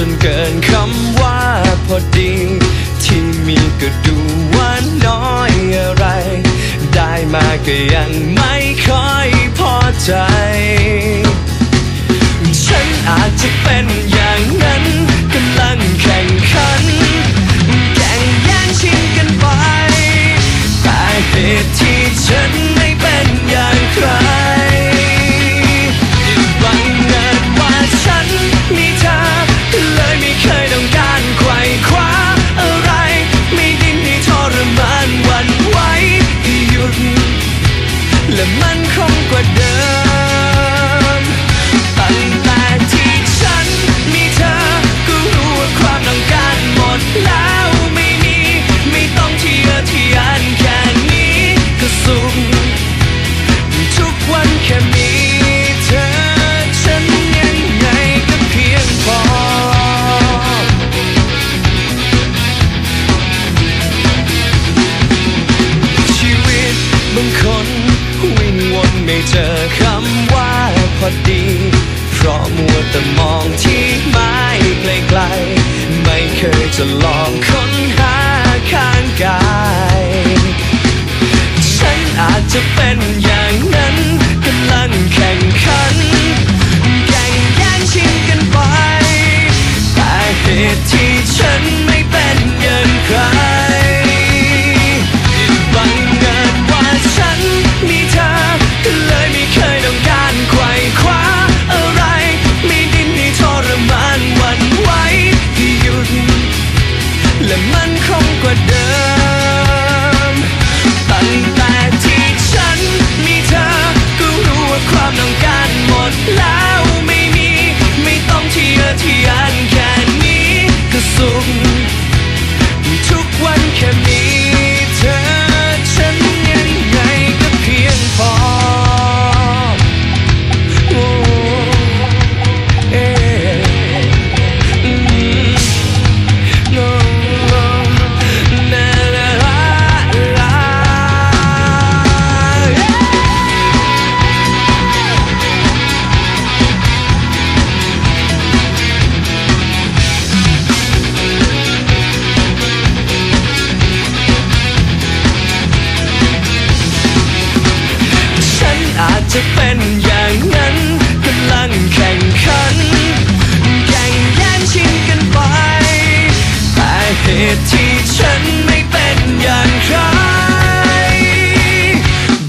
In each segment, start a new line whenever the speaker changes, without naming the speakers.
จนเกินคำว่าพอดี ที่มีก็ดูว่าน้อยอะไร ได้มาก็ยังไม่ค่อยพอใจ และมันคงกว่าเดิม อดี เพราะมัวแต่มองที่ไม้ไกลๆ ไม่เคยจะลองค้นหา จะเป็นอย่างนั้นกำลังแข่งขัน แข่งแย่งชิงกันไป แต่เหตุที่ฉันไม่เป็นอย่างใคร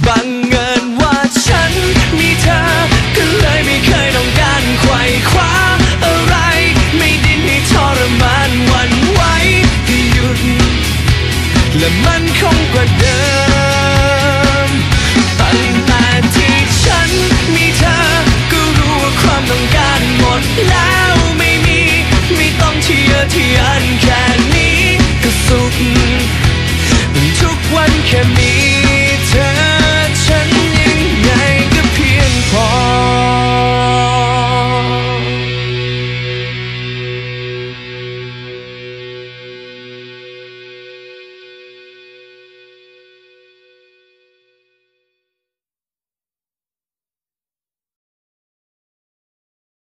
บังเอิญว่าฉันมีเธอ ก็เลยไม่เคยต้องการไขว่คว้าอะไร ไม่ด้ให้ทรมานวันไหวที่หยุด และมันคงกว่าเดิม